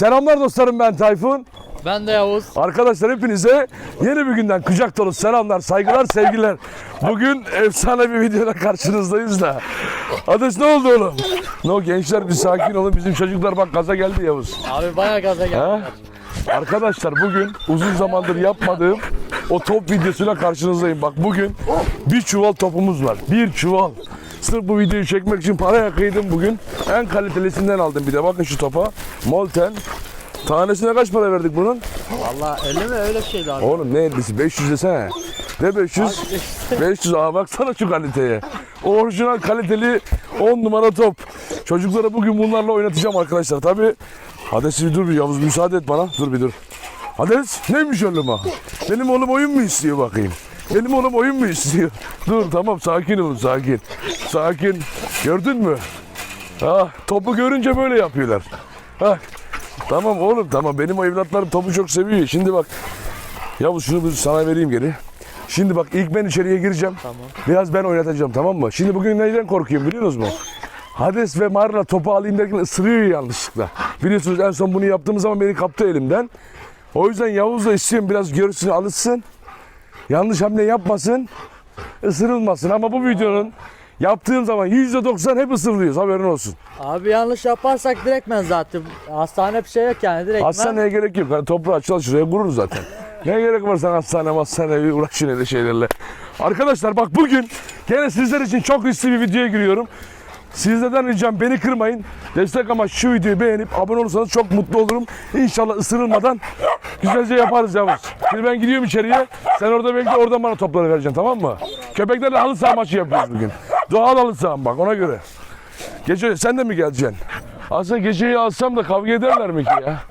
Selamlar dostlarım ben Tayfun. Ben de Yavuz. Arkadaşlar hepinize yeni bir günden kucak dolu selamlar, saygılar, sevgiler. Bugün efsane bir videoda karşınızdayız da. Ateş ne oldu oğlum? No gençler bir sakin olun. Bizim çocuklar bak gaza geldi Yavuz. Abi bayağı gaza geldi. Ha? Arkadaşlar bugün uzun zamandır yapmadığım o top videosuyla karşınızdayım. Bak bugün bir çuval topumuz var. Bir çuval. Sırf bu videoyu çekmek için para yakıydım bugün. En kalitelisinden aldım bir de. Bakın şu topa. Molten. Tanesine kaç para verdik bunun? Valla 50 mi öyle bir şeydi abi. Oğlum ne 50'si? 500 desene. Ne 500? 500 aa baksana şu kaliteye. Orijinal kaliteli 10 numara top. Çocuklara bugün bunlarla oynatacağım arkadaşlar. Tabi Hades bir dur bir Yavuz müsaade et bana. Dur bir dur. Hades neymiş oğlum ha? Benim oğlum oyun mu istiyor bakayım? Benim oğlum oyun mu istiyor? Dur tamam sakin olun sakin. Sakin. Gördün mü? Ha, topu görünce böyle yapıyorlar. Ha, tamam oğlum tamam benim o evlatlarım topu çok seviyor. Şimdi bak Yavuz şunu sana vereyim geri. Şimdi bak ilk ben içeriye gireceğim. Tamam. Biraz ben oynatacağım tamam mı? Şimdi bugün neyden korkuyorum biliyor musunuz mu? Hades ve Marla topu alayım derken ısırıyor yanlışlıkla. Biliyorsunuz en son bunu yaptığımız zaman beni kaptı elimden. O yüzden Yavuz da istiyorum biraz görsün alışsın. Yanlış hamle yapmasın. ısırılmasın ama bu videonun yaptığım zaman %90 hep ısırılıyoruz haberin olsun. Abi yanlış yaparsak direktmen zaten. Hastane bir şey yok yani direktmen. Hastaneye gerek yok. Hani toprağı açıl şuraya kurur zaten. ne gerek var sen hastane hastane uğraşın öyle şeylerle. Arkadaşlar bak bugün gene sizler için çok riskli bir videoya giriyorum. Sizlerden ricam beni kırmayın. Destek amaç şu videoyu beğenip abone olursanız çok mutlu olurum. İnşallah ısırılmadan güzelce yaparız Yavuz. Şimdi ben gidiyorum içeriye. Sen orada bekle oradan bana topları vereceksin tamam mı? Köpeklerle halı saha maçı yapıyoruz bugün. Doğal halı saha bak ona göre. Gece sen de mi geleceksin? Aslında geceyi alsam da kavga ederler mi ki ya?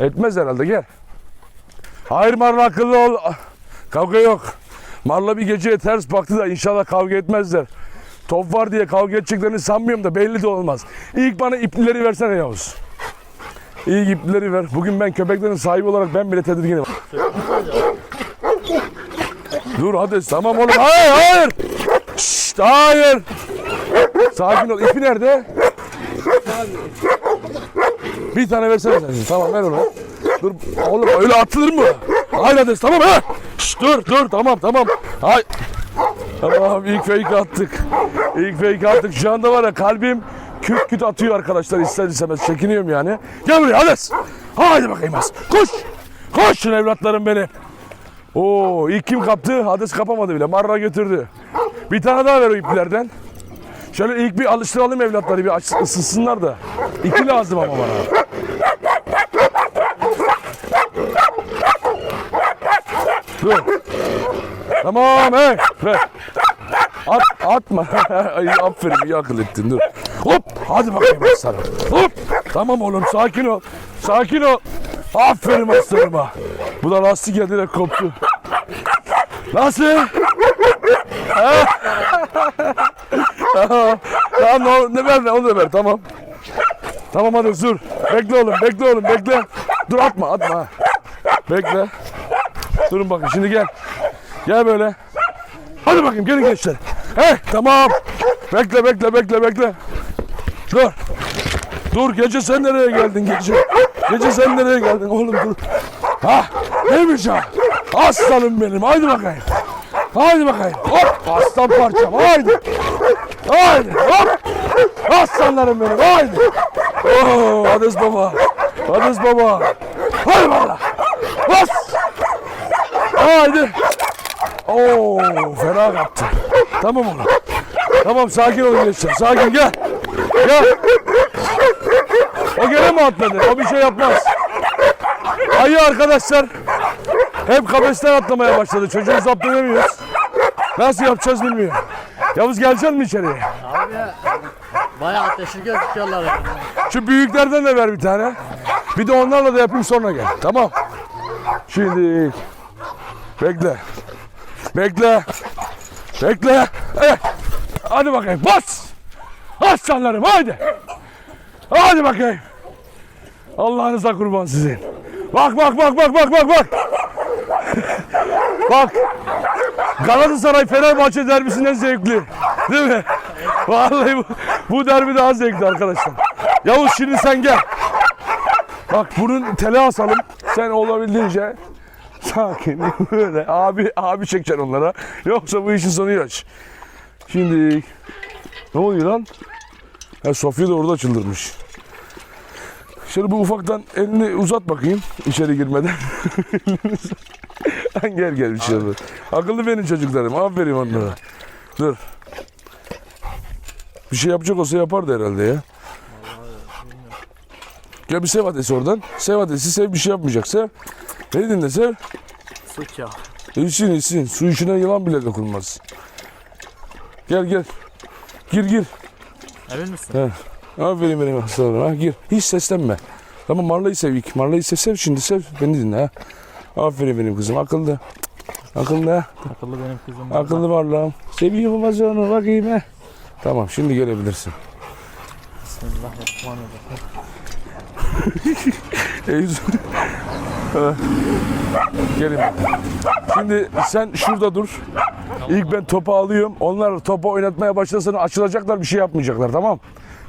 Etmez herhalde gel. Hayır Marla akıllı ol. Kavga yok. Marla bir geceye ters baktı da inşallah kavga etmezler. Top var diye kavga edeceklerini sanmıyorum da belli de olmaz. İlk bana iplileri versene Yavuz. İlk iplileri ver. Bugün ben köpeklerin sahibi olarak ben bile tedirginim. Dur hadi tamam oğlum. Hayır hayır. Şşt hayır. Sakin ol. İpi nerede? Bir tane versene sen. Tamam ver onu. Dur oğlum öyle atılır mı? Hayır hadi tamam ha. Şşt, dur dur tamam tamam. Hay. Tamam ilk fake attık. İlk fake attık. Şu anda var ya kalbim küt küt atıyor arkadaşlar ister istemez. Çekiniyorum yani. Gel buraya Hades. Haydi bakayım az. Koş. Koşun evlatlarım benim. Oo ilk kim kaptı? Hades kapamadı bile. Marra götürdü. Bir tane daha ver o iplerden. Şöyle ilk bir alıştıralım evlatları bir ısınsınlar da. İki lazım ama bana. Dur. Tamam hey. Ver. At, atma. Ay, aferin iyi akıl ettin dur. Hop hadi bakayım aslanım. Hop. Tamam oğlum sakin ol. Sakin ol. Aferin aslanıma. Bu da lastik de koptu. Nasıl? Tamam. Tamam ne, ver ne onu da ver tamam. Tamam hadi dur. Bekle oğlum bekle oğlum bekle. Dur atma atma. Bekle. Durun bakın şimdi gel. Gel böyle. Hadi bakayım gelin gençler. He tamam. Bekle bekle bekle bekle. Dur. Dur gece sen nereye geldin gece? Gece sen nereye geldin oğlum dur. Ha neymiş ha? Aslanım benim haydi bakayım. Haydi bakayım. Hop aslan parçam haydi. Haydi hop. Aslanlarım benim haydi. Oo Hades baba. Hades baba. Haydi valla. Bas. Haydi. Oo fena kaptı. Tamam oğlum. Tamam sakin olun gençler. Sakin gel. Gel. O gene mi atladı? O bir şey yapmaz. Ayı arkadaşlar hep kafesten atlamaya başladı. Çocuğu zaptlayamıyoruz. Nasıl yapacağız bilmiyorum. Yavuz geleceksin mi içeriye? Abi ya. Bayağı ateşli gözüküyorlar yani. Şu büyüklerden de ver bir tane. Bir de onlarla da yapayım sonra gel. Tamam. Şimdi bekle. Bekle. Bekle. Evet. Hadi bakayım. Bas. Aslanlarım hadi. Hadi bakayım. Allah'ınıza kurban sizin. Bak bak bak bak bak bak bak. bak. Galatasaray Fenerbahçe derbisinden zevkli. Değil mi? Vallahi bu, bu derbi daha zevkli arkadaşlar. Yavuz şimdi sen gel. Bak bunun tele asalım. Sen olabildiğince sakin böyle abi abi çekeceksin onlara. Yoksa bu işin sonu yaş. Şimdi ne oluyor lan? Ha, Sofya da orada çıldırmış. Şöyle bu ufaktan elini uzat bakayım içeri girmeden. gel gel olmaz. Akıllı benim çocuklarım. Aferin onlara. Dur. Bir şey yapacak olsa yapardı herhalde ya. Gel bir sev adresi oradan. Sev adresi sev bir şey yapmayacak. Sev. Beni dinle sev. Suç ya. İçsin içsin. Su içine yılan bile dokunmaz. Gel gel. Gir gir. Emin misin? Aferin benim hastalarım. Ha, gir. Hiç seslenme. Tamam Marla'yı sev ilk. Marla'yı sev, sev şimdi sev. Beni dinle ha. Aferin benim kızım. Akıllı. Akıllı ha. Akıllı benim kızım. Akıllı varlığım. Seviyor babacığım onu bakayım ha. Tamam şimdi gelebilirsin. Bismillahirrahmanirrahim. Ha. Gelin. Şimdi sen şurada dur. İlk ben topu alıyorum. Onlar topu oynatmaya başlasın açılacaklar bir şey yapmayacaklar tamam.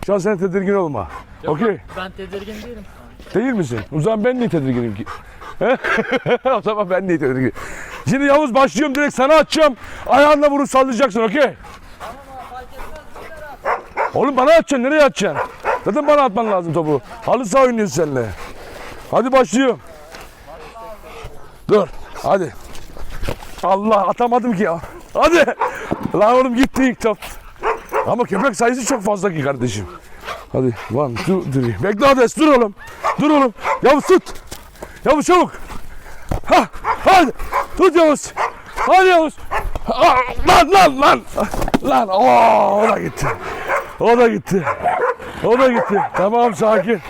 Şu an sen tedirgin olma. Okey. Ben tedirgin değilim. Değil misin? O zaman ben niye tedirginim ki? O zaman ben niye tedirginim? Şimdi Yavuz başlıyorum direkt sana atacağım. Ayağınla vurup sallayacaksın okey? Oğlum bana atacaksın nereye atacaksın? Zaten bana atman lazım topu. Halı saha oynuyorsun seninle. Hadi başlıyorum. Dur hadi. Allah atamadım ki ya. Hadi. Lan oğlum gitti ilk top. Ama köpek sayısı çok fazla ki kardeşim. Hadi one two three. Bekle Hades dur oğlum. Dur oğlum. Yavuz tut. Yavuz çabuk. Ha, hadi. Tut Yavuz. Hadi Yavuz. Ah, lan lan lan. Lan oo, o da gitti. O da gitti. O da gitti. Tamam sakin.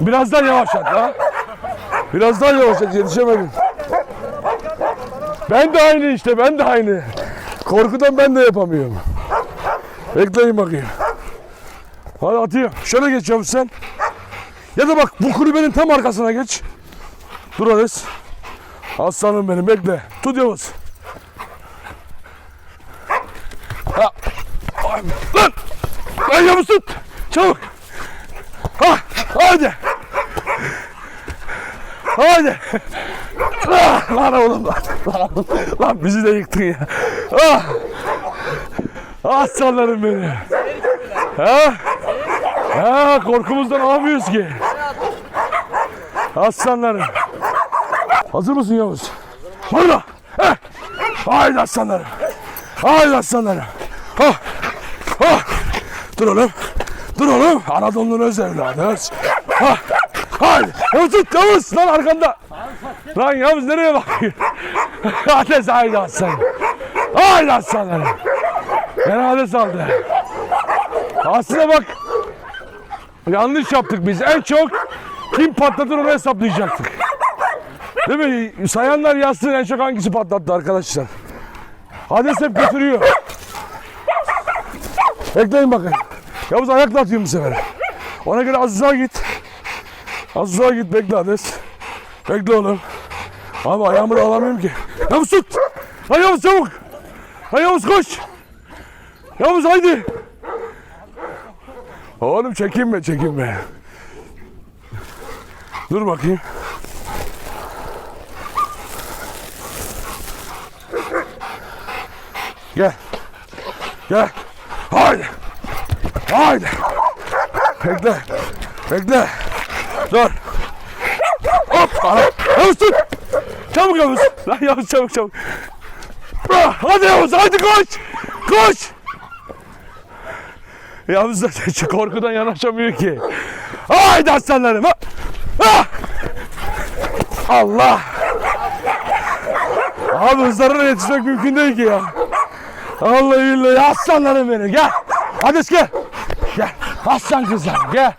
Biraz daha yavaşlat ha. Biraz daha yavaşlat yetişemedim. Ben de aynı işte ben de aynı. Korkudan ben de yapamıyorum. Bekleyin bakayım. Hadi atayım. Şöyle geç sen. Ya da bak bu kulübenin tam arkasına geç. Dur Ares. Aslanım benim bekle. Tut Yavuz. Ha. Lan. Lan Yavuz tut. Çabuk. Ha. Hadi. Hadi. Ah, lan oğlum lan. Lan, lan bizi de yıktın ya. Ah. Aslanlarım benim. Ha? Ha korkumuzdan alamıyoruz ki. Aslanlarım. Hazır mısın Yavuz? Burada. Heh. Haydi aslanlarım. Haydi aslanlarım. Ha. Ha. Dur oğlum. Dur oğlum. Anadolu'nun öz evladı. Ha. Haydi. Yavuz tut Yavuz. Lan arkanda. Lan Yavuz nereye bakıyorsun? Hadi haydi aslan. Haydi aslanlarım. Ben hadi saldı. Aslında bak yanlış yaptık biz. En çok kim patlatır onu hesaplayacaktık. Değil mi? Sayanlar yazsın en çok hangisi patlattı arkadaşlar. Hades hep götürüyor. Bekleyin bakın. Yavuz ayakla atıyor bu sefer. Ona göre az git. Az git bekle Hades. Bekle oğlum. Abi ayağımı da alamıyorum ki. Yavuz tut. Hay Yavuz çabuk. Hay Yavuz koş. Yavuz haydi. Oğlum çekinme çekinme. Dur bakayım. Gel. Gel. Haydi. Haydi. Bekle. Bekle. Dur. Hop. Ana. Yavuz tut. Çabuk Yavuz. Lan Yavuz çabuk çabuk. Ah, Hadi Yavuz hadi koş. Koş. Yavuz da korkudan yanaşamıyor ki. Haydi aslanlarım. ha. Ah! Allah. Abi hızlarına yetişmek mümkün değil ki ya. Allah billahi aslanlarım benim gel. Hadi gel. Gel. Aslan kızlar gel.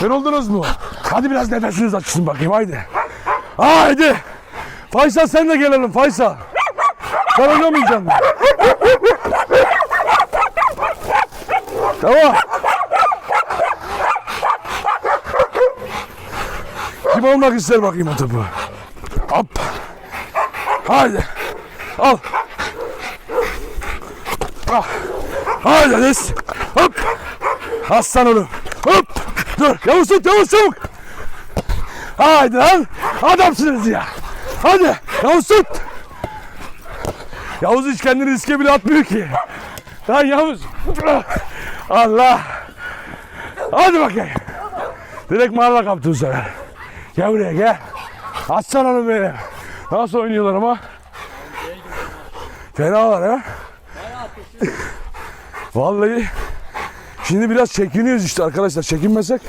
Yoruldunuz mu? Hadi biraz nefesiniz açsın bakayım haydi. Haydi. Faysal sen de gelelim Faysal. Sen oynamayacaksın. Tamam. Kim olmak ister bakayım o topu. Hop. Haydi. Al. Ah. Haydi Enes. Hop. Aslan oğlum. Hop. Dur. Yavuz tut Yavuz çabuk. Haydi lan. Adamsınız ya. Hadi. Yavuz tut. Yavuz hiç kendini riske bile atmıyor ki. Lan Yavuz. Allah. Hadi bakayım. Direkt mağara kaptı bu sefer. Gel buraya gel. Atsana onu benim. Nasıl oynuyorlar ama? Fenalar ha. Vallahi şimdi biraz çekiniyoruz işte arkadaşlar. Çekinmesek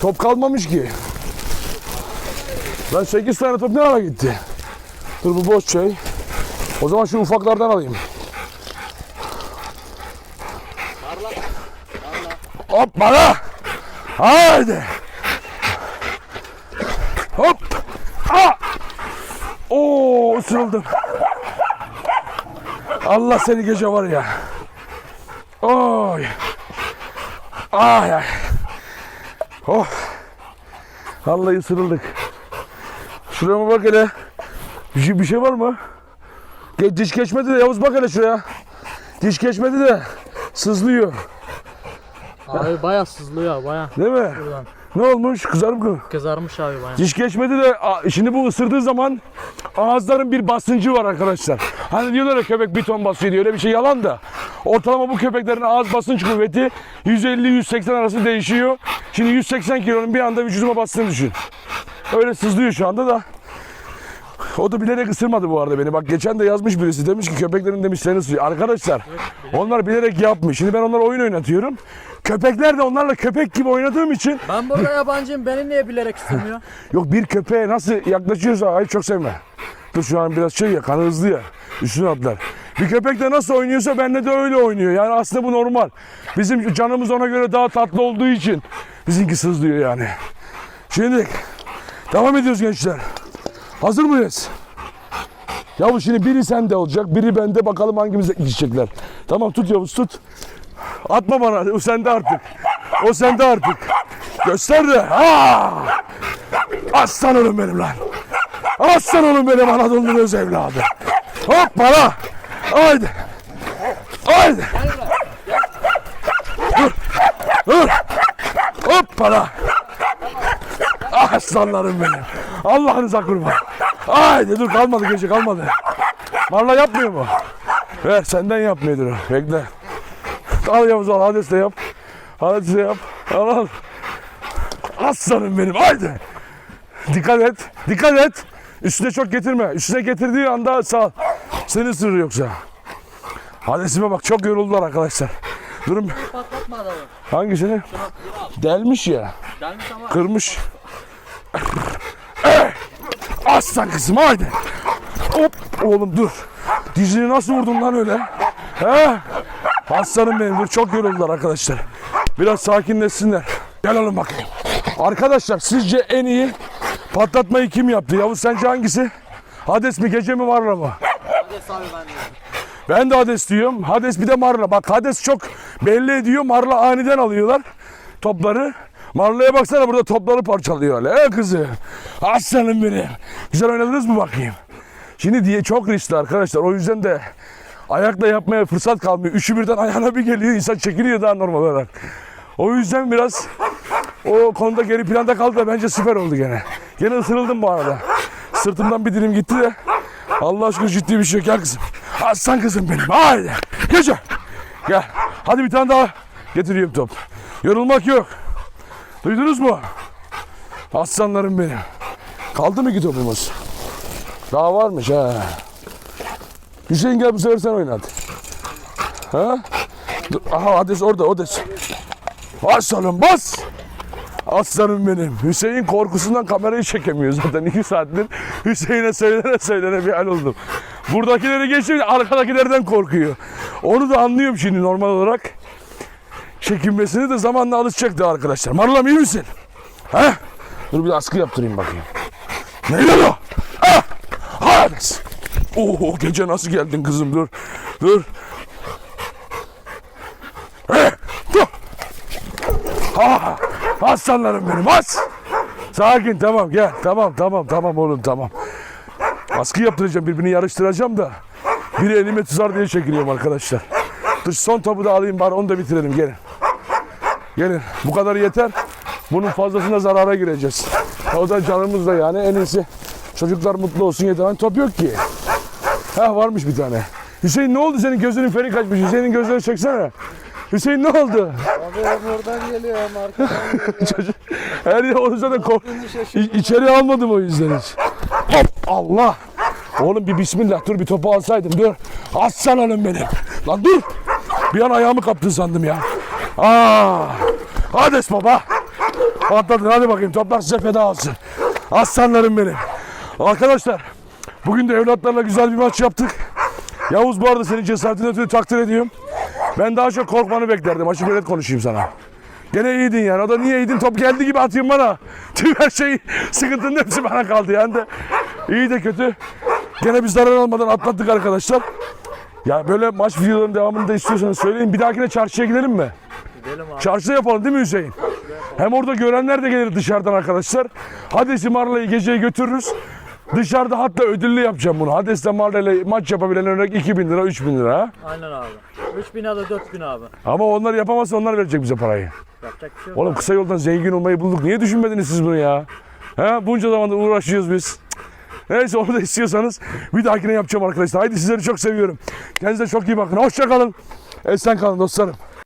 top kalmamış ki. Lan 8 tane top ne ara gitti? Dur bu boş şey. O zaman şu ufaklardan alayım. Hop bana. Haydi. Hop. Ah. Oo ısırıldım. Allah seni gece var ya. Oy. Ay ay. Oh. Vallahi ısırıldık. Şuraya bak hele. Bir şey, bir şey var mı? Ge- Diş geçmedi de Yavuz bak hele şuraya. Diş geçmedi de sızlıyor. Abi baya sızlıyor baya. Değil mi? Buradan. Ne olmuş? Kızarık mı? Kızarmış abi baya. Diş geçmedi de şimdi bu ısırdığı zaman ağızların bir basıncı var arkadaşlar. Hani diyorlar ya köpek bir ton basıyor diye öyle bir şey yalan da. Ortalama bu köpeklerin ağız basınç kuvveti 150-180 arası değişiyor. Şimdi 180 kilonun bir anda vücuduma bastığını düşün. Öyle sızlıyor şu anda da. O da bilerek ısırmadı bu arada beni. Bak geçen de yazmış birisi demiş ki köpeklerin demiş seni ısırıyor. Arkadaşlar onlar bilerek yapmış. Şimdi ben onlara oyun oynatıyorum. Köpekler de onlarla köpek gibi oynadığım için Ben burada yabancıyım beni niye bilerek ısırmıyor? Yok bir köpeğe nasıl yaklaşıyorsa ay çok sevme. Dur şu an biraz şey ya kanı hızlı ya. Üstüne atlar. Bir köpek de nasıl oynuyorsa bende de öyle oynuyor. Yani aslında bu normal. Bizim canımız ona göre daha tatlı olduğu için bizimki sızlıyor yani. Şimdi devam ediyoruz gençler. Hazır mıyız? Yavuz şimdi biri sende olacak, biri bende bakalım hangimize gidecekler. Tamam tut Yavuz tut. Atma bana, o sende artık. O sende artık. Göster de. Ha! Aslan oğlum benim lan. Aslan oğlum benim Anadolu'nun öz evladı. Hop bana. Haydi. Haydi. Dur. Dur. Hop bana. Aslanlarım benim. Allah'ınıza kurban. Haydi dur kalmadı gece kalmadı. Marla yapmıyor mu? Ver senden yapmıyordur o. Bekle. Al Yavuz al Hades de yap. Hades de yap. Al al. Aslanım benim haydi. Dikkat et. Dikkat et. Üstüne çok getirme. Üstüne getirdiği anda sağ. Seni ısırır yoksa. Hadesime bak çok yoruldular arkadaşlar. Durum Patlatma adamı. hangisini? Delmiş ya. Gelmiş ama. Kırmış. Aslan kızım haydi. Hop oğlum dur. Dizini nasıl vurdun lan öyle? He? Aslanım benim dur çok yoruldular arkadaşlar. Biraz sakinleşsinler. Gel oğlum bakayım. Arkadaşlar sizce en iyi patlatmayı kim yaptı? Yavuz sence hangisi? Hades mi gece mi Marla mı? Hadi abi ben de. Ben de Hades diyorum. Hades bir de Marla. Bak Hades çok belli ediyor. Marla aniden alıyorlar topları. Marla'ya baksana burada topları parçalıyor öyle. He kızı. Aslanım benim. Güzel oynadınız mı bakayım? Şimdi diye çok riskli arkadaşlar. O yüzden de ayakla yapmaya fırsat kalmıyor. Üçü birden ayağına bir geliyor. insan çekiliyor daha normal olarak. O yüzden biraz o konuda geri planda kaldı da bence süper oldu gene. Gene ısırıldım bu arada. Sırtımdan bir dilim gitti de. Allah aşkına ciddi bir şey yok. Gel kızım. Aslan kızım benim. Haydi. Gece. Gel. Hadi bir tane daha getiriyorum top. Yorulmak yok. Duydunuz mu? Aslanlarım benim. Kaldı mı ki topumuz? Daha varmış ha. Hüseyin gel bu sefer sen oynat. Ha? Dur, aha Hades orada Hades. Aslanım bas. Aslanım benim. Hüseyin korkusundan kamerayı çekemiyor zaten. iki saattir Hüseyin'e söylene söylene bir hal oldum. Buradakileri geçti arkadakilerden korkuyor. Onu da anlıyorum şimdi normal olarak. Çekinmesini de zamanla alışacaktı arkadaşlar. Marlam iyi misin? Ha? Dur bir askı yaptırayım bakayım. Ne lan o? Ha? Hades. Oo gece nasıl geldin kızım dur. Dur. He, dur. Ha, aslanlarım benim as. Sakin tamam gel. Tamam tamam tamam oğlum tamam. Askı yaptıracağım birbirini yarıştıracağım da. Biri elime tuzar diye çekiliyorum arkadaşlar. Dur son topu da alayım bari onu da bitirelim gelin. Gelin bu kadar yeter. Bunun fazlasında zarara gireceğiz. O da canımız da yani en iyisi. Çocuklar mutlu olsun yeter. Hani top yok ki. Ha varmış bir tane. Hüseyin ne oldu senin gözünün feri kaçmış. Hüseyin'in gözlerini çeksene. Hüseyin ne oldu? Abi hem oradan geliyor hem arkadan geliyor. Çocuk her yer o yüzden de kork. İ- içeri almadım o yüzden hiç. Hop Allah. Oğlum bir bismillah dur bir topu alsaydım dur. Aslan oğlum benim. Lan dur. Bir an ayağımı kaptın sandım ya. Aa. Hades baba. Atladın hadi bakayım toplar size feda olsun. Aslanlarım benim. Arkadaşlar bugün de evlatlarla güzel bir maç yaptık. Yavuz bu arada senin cesaretini ötürü takdir ediyorum. Ben daha çok korkmanı beklerdim. Açık öyle konuşayım sana. Gene iyiydin yani. O da niye iyiydin? Top geldi gibi atayım bana. Tüm her şey sıkıntının hepsi bana kaldı yani de. İyi de kötü. Gene bir zarar almadan atlattık arkadaşlar. Ya böyle maç videolarının devamını da istiyorsanız söyleyin. Bir dahakine çarşıya gidelim mi? Abi. Çarşıda yapalım değil mi Hüseyin? Hem orada görenler de gelir dışarıdan arkadaşlar. Hades'i Marla'yı geceye götürürüz. Dışarıda hatta ödüllü yapacağım bunu. Hades'le Marla'yla maç yapabilen örnek 2000 lira 3000 lira. ha? Aynen abi. 3000 ya da 4000 abi. Ama onlar yapamazsa onlar verecek bize parayı. Yapacak bir şey yok. Oğlum kısa yoldan zengin olmayı bulduk. Niye düşünmediniz siz bunu ya? He? Bunca zamandır uğraşıyoruz biz. Cık. Neyse onu da istiyorsanız bir dahakine yapacağım arkadaşlar. Haydi sizleri çok seviyorum. Kendinize çok iyi bakın. Hoşça kalın. Esen kalın dostlarım.